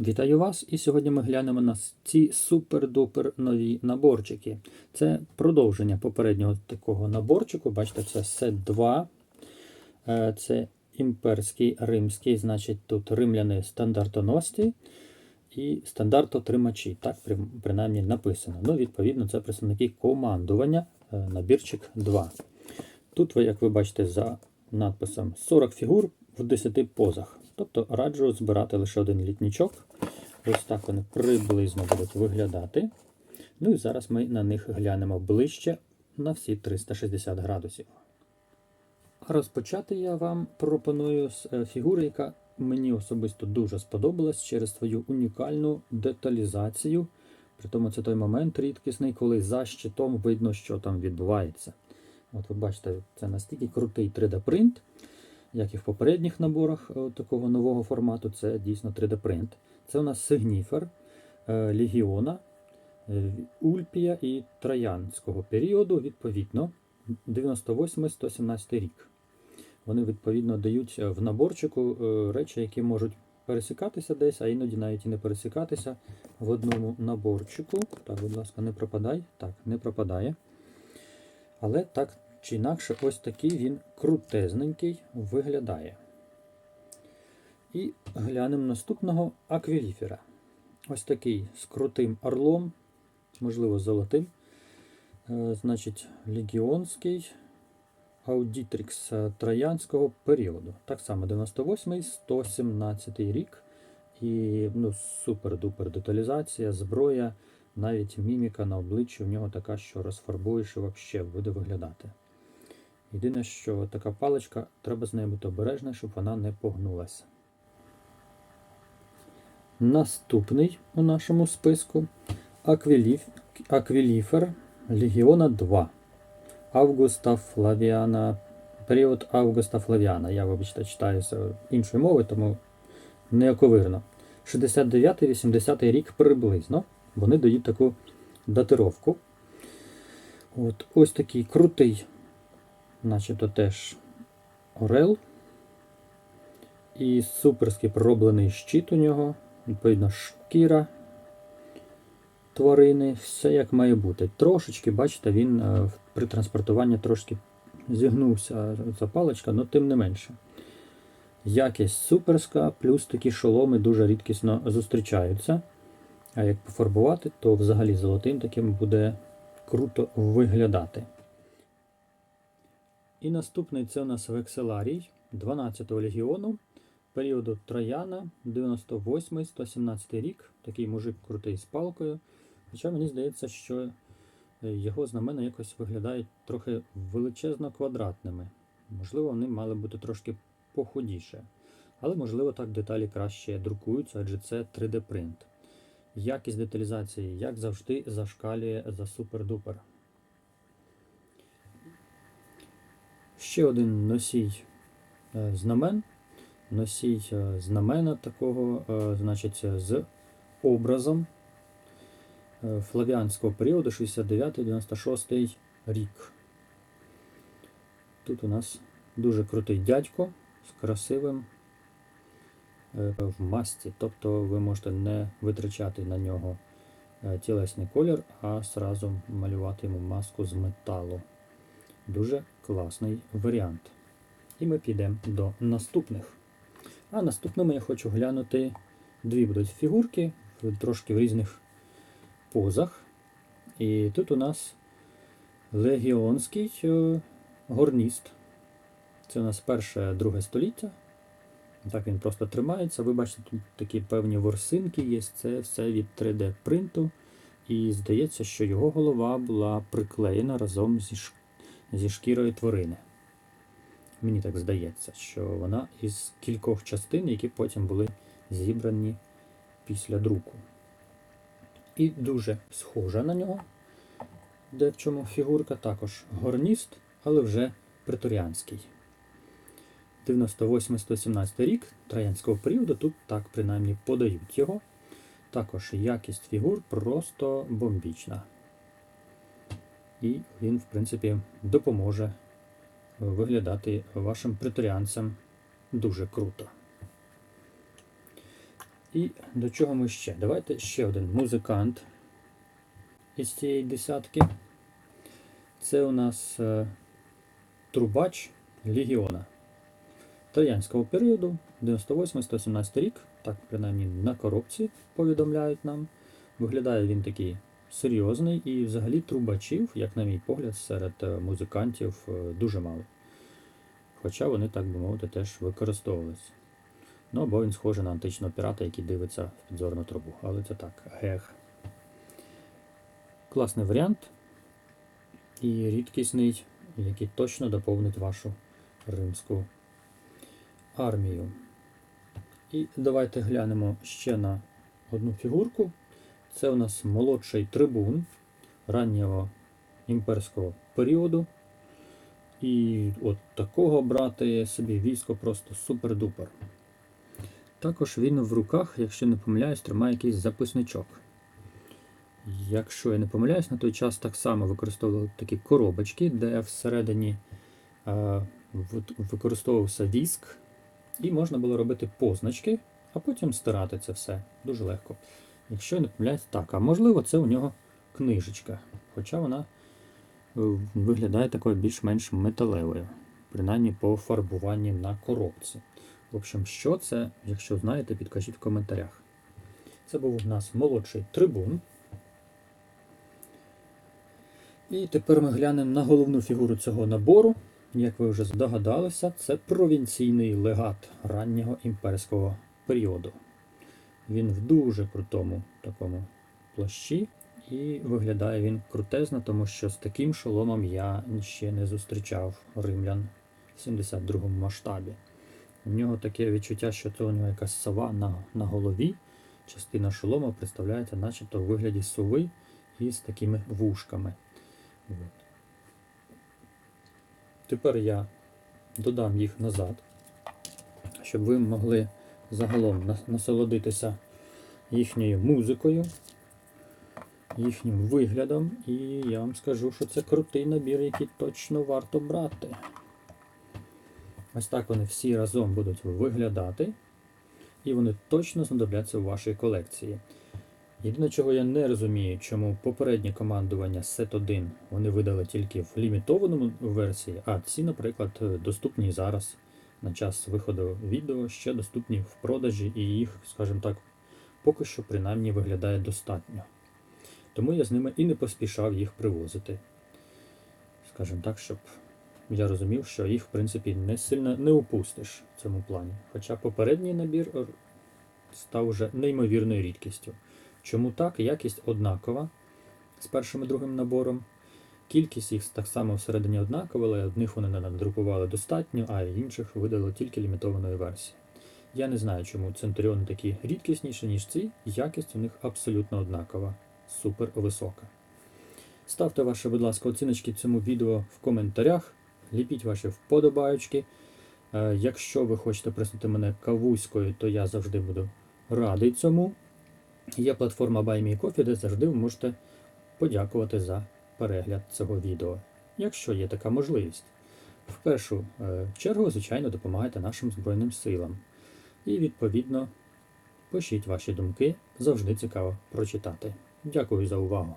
Вітаю вас! І сьогодні ми глянемо на ці супер-дупер нові наборчики. Це продовження попереднього такого наборчику. Бачите, це сет 2. Е, Це імперський римський, значить, тут римляни стандартоносці і стандартотримачі. Так, принаймні написано. Ну, відповідно, це представники командування, е, набірчик 2. Тут, як ви бачите, за надписом 40 фігур в 10 позах. Тобто раджу збирати лише один літнічок. Ось так вони приблизно будуть виглядати. Ну і зараз ми на них глянемо ближче на всі 360 градусів. Розпочати я вам пропоную з е, фігури, яка мені особисто дуже сподобалась через свою унікальну деталізацію. Притому це той момент рідкісний, коли за щитом видно, що там відбувається. От ви бачите, це настільки крутий 3D-принт, як і в попередніх наборах е, такого нового формату, це дійсно 3D-принт. Це у нас Сигніфер, е, Легіона, е, Ульпія і Троянського періоду, відповідно, 98-117 рік. Вони відповідно дають в наборчику речі, які можуть пересікатися десь, а іноді навіть і не пересікатися в одному наборчику. Так, будь ласка, не пропадай. Так, не пропадає. Але так чи інакше, ось такий він крутезненький виглядає. І глянемо наступного аквіліфера. Ось такий з крутим орлом, можливо, золотим. Е, Значить, легіонський аудітрікс троянського періоду. Так само 98-117 рік. І ну, супер-дупер деталізація, зброя, навіть міміка на обличчі у нього така, що розфарбуєш і взагалі буде виглядати. Єдине, що така паличка, треба з нею бути обережна, щоб вона не погнулася. Наступний у нашому списку Аквіліф... Аквіліфер Легіона 2. Августа Флавіана. Період Августа Флавіана. Я, вибачте, читаю з іншої мови, тому неоковирно. 69-80 рік приблизно. Вони дають таку датировку. От, ось такий крутий, начебто теж Орел. І суперський пророблений щит у нього. Відповідно, шкіра тварини, все як має бути. Трошечки, бачите, він е, при транспортуванні трошки зігнувся ця паличка, але тим не менше. Якість суперська, плюс такі шоломи дуже рідкісно зустрічаються. А як пофарбувати, то взагалі золотим таким буде круто виглядати. І наступний це у нас Векселарій 12-го легіону періоду Трояна, 98-117 рік. Такий мужик крутий з палкою. Хоча мені здається, що його знамена якось виглядають трохи величезно квадратними. Можливо, вони мали бути трошки похудіше. Але, можливо, так деталі краще друкуються, адже це 3D-принт. Якість деталізації, як завжди, зашкалює за супер-дупер. Ще один носій е, знамен. Носій е, знамена такого, е, значить, з образом флавіанського періоду 69-96 рік. Тут у нас дуже крутий дядько з красивим в масті. Тобто ви можете не витрачати на нього тілесний колір, а сразу малювати йому маску з металу. Дуже класний варіант. І ми підемо до наступних. А наступними я хочу глянути дві будуть фігурки, трошки в різних позах. І тут у нас легіонський е, горніст. Це у нас перше друге століття. Так він просто тримається. Ви бачите, тут такі певні ворсинки є. Це все від 3D принту. І здається, що його голова була приклеєна разом зі, ш... зі шкірою тварини. Мені так здається, що вона із кількох частин, які потім були зібрані після друку. І дуже схожа на нього, де в чому фігурка також горніст, але вже преторіанський. 98-117 рік троянського періоду, тут так принаймні подають його. Також якість фігур просто бомбічна. І він, в принципі, допоможе виглядати вашим преторіанцям дуже круто. І до чого ми ще? Давайте ще один музикант із цієї десятки. Це у нас е, трубач Легіона троянського періоду, 98-117 рік, так принаймні на коробці повідомляють нам. Виглядає він такий серйозний і взагалі трубачів, як на мій погляд, серед е, музикантів е, дуже мало. Хоча вони, так би мовити, теж використовувалися. Ну, або він схожий на античного пірата, який дивиться в підзорну трубу. Але це так, гех. Класний варіант. І рідкісний, який точно доповнить вашу римську армію. І давайте глянемо ще на одну фігурку. Це у нас молодший трибун раннього імперського періоду. І от такого брати собі військо просто супер-дупер. Також він в руках, якщо не помиляюсь, тримає якийсь записничок. Якщо я не помиляюсь, на той час так само використовували такі коробочки, де всередині е, використовувався віск, і можна було робити позначки, а потім стирати це все дуже легко. Якщо не помиляюсь, так. А можливо, це у нього книжечка. Хоча вона е, виглядає такою більш-менш металевою, принаймні по фарбуванні на коробці. В общем, що це, якщо знаєте, підкажіть в коментарях. Це був у нас молодший трибун. І тепер ми глянемо на головну фігуру цього набору. Як ви вже здогадалися, це провінційний легат раннього імперського періоду. Він в дуже крутому такому плащі, і виглядає він крутезно, тому що з таким шоломом я ще не зустрічав римлян в 72-му масштабі. У нього таке відчуття, що це у нього якась сова на, на голові. Частина шолома представляється начебто у вигляді сови із такими вушками. От. Тепер я додам їх назад, щоб ви могли загалом насолодитися їхньою музикою, їхнім виглядом. І я вам скажу, що це крутий набір, який точно варто брати. Ось так вони всі разом будуть виглядати, і вони точно знадобляться у вашій колекції. Єдине, чого я не розумію, чому попереднє командування Set 1 вони видали тільки в лімітованому версії, а ці, наприклад, доступні зараз на час виходу відео, ще доступні в продажі, і їх, скажімо так, поки що принаймні виглядає достатньо. Тому я з ними і не поспішав їх привозити. Скажімо так, щоб я розумів, що їх, в принципі, не сильно не упустиш в цьому плані. Хоча попередній набір став вже неймовірною рідкістю. Чому так? Якість однакова з першим і другим набором. Кількість їх так само всередині однакова, але одних вони не надрукували достатньо, а інших видали тільки лімітованої версії. Я не знаю, чому Центуріони такі рідкісніші, ніж ці, якість у них абсолютно однакова, супер висока. Ставте ваші, будь ласка, оціночки цьому відео в коментарях, ліпіть ваші вподобаючки. Е, Якщо ви хочете прислати мене кавуською, то я завжди буду радий цьому. Є платформа BuyMeCoffee, де завжди ви можете подякувати за перегляд цього відео, якщо є така можливість. В першу е, чергу, звичайно, допомагайте нашим Збройним силам. І, відповідно, пишіть ваші думки, завжди цікаво прочитати. Дякую за увагу!